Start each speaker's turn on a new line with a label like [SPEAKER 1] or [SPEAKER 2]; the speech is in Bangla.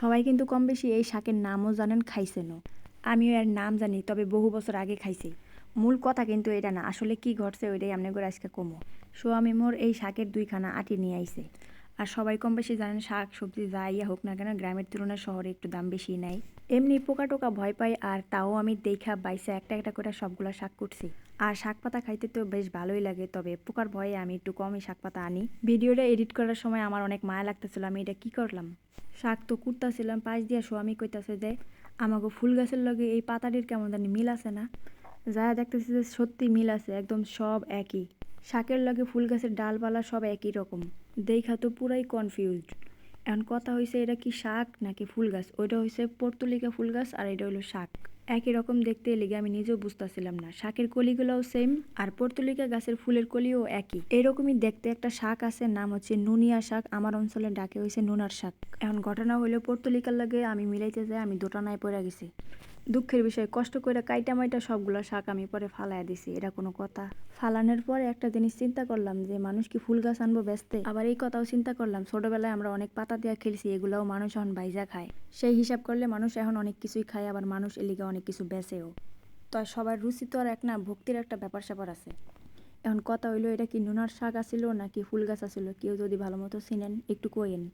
[SPEAKER 1] সবাই কিন্তু কম বেশি এই শাকের নামও জানেন, খাইছেনও। আমিও এর নাম জানি, তবে বহু বছর আগে খাইছি। মূল কথা কিন্তু এটা না, আসলে কি ঘটছে ওইটাই আপনি করে আজকে কমো। সো আমি মোর এই শাকের দুইখানা আটি নিয়ে আইছে। আর সবাই কম বেশি জানেন, শাক, সবজি যা ইয়া হোক না কেন, গ্রামের তুলনায় শহরে একটু দাম বেশি নাই। এমনি পোকা টোকা ভয় পাই, আর তাও আমি দেখা বাইসে একটা একটা করে সবগুলা শাক করছি আর শাক পাতা খাইতে তো বেশ ভালোই লাগে, তবে পোকার ভয়ে আমি একটু কমই শাক পাতা আনি। ভিডিওটা এডিট করার সময় আমার অনেক মায়া লাগতেছিল, আমি এটা কি করলাম? শাক তো কুটতাছিলাম, পাশ দিয়া আমি কইতাছে যে আমাকে ফুল গাছের লগে এই পাতাটির কেমন জানি মিল আছে না? যা দেখতেছি যে সত্যি মিল আছে, একদম সব একই। শাকের লগে ফুল গাছের ডালপালা সব একই রকম। দেখা তো পুরাই কনফিউজড এখন কথা হয়েছে এটা কি শাক নাকি ফুল গাছ? ওইটা হয়েছে পর্তুলিকা ফুল গাছ আর এটা হলো শাক। একই রকম দেখতে লেগে আমি নিজেও বুঝতেছিলাম না। শাকের কলিগুলোও সেম আর পর্তুলিকা গাছের ফুলের কলিও একই। এরকমই দেখতে একটা শাক আছে, নাম হচ্ছে নুনিয়া শাক। আমার অঞ্চলে ডাকে হয়েছে নুনার শাক। এখন ঘটনা হলো পর্তুলিকার লাগে আমি মিলাইতে যাই, আমি দোটানায় পড়ে গেছি। দুঃখের বিষয়, কষ্ট করে কাইটা মাইটা সবগুলা শাক আমি পরে ফালাইয়া দিছি, এটা কোনো কথা। ফালানোর পরে একটা জিনিস চিন্তা করলাম যে, মানুষ কি ফুল গাছ আনব ব্যস্তে? আবার এই কথাও চিন্তা করলাম, ছোটবেলায় আমরা অনেক পাতা দিয়া খেলছি, এগুলাও মানুষ এখন বাইজা খায়। সেই হিসাব করলে মানুষ এখন অনেক কিছুই খায়, আবার মানুষ এলিগা অনেক কিছু বেচেও। তো সবার রুচি তো আর এক না, ভক্তির একটা ব্যাপার স্যাপার আছে। এখন কথা হইল, এটা কি নুনার শাক আছিল নাকি ফুল গাছ আছিল, কেউ যদি ভালো মতো চিনেন, একটু কইেন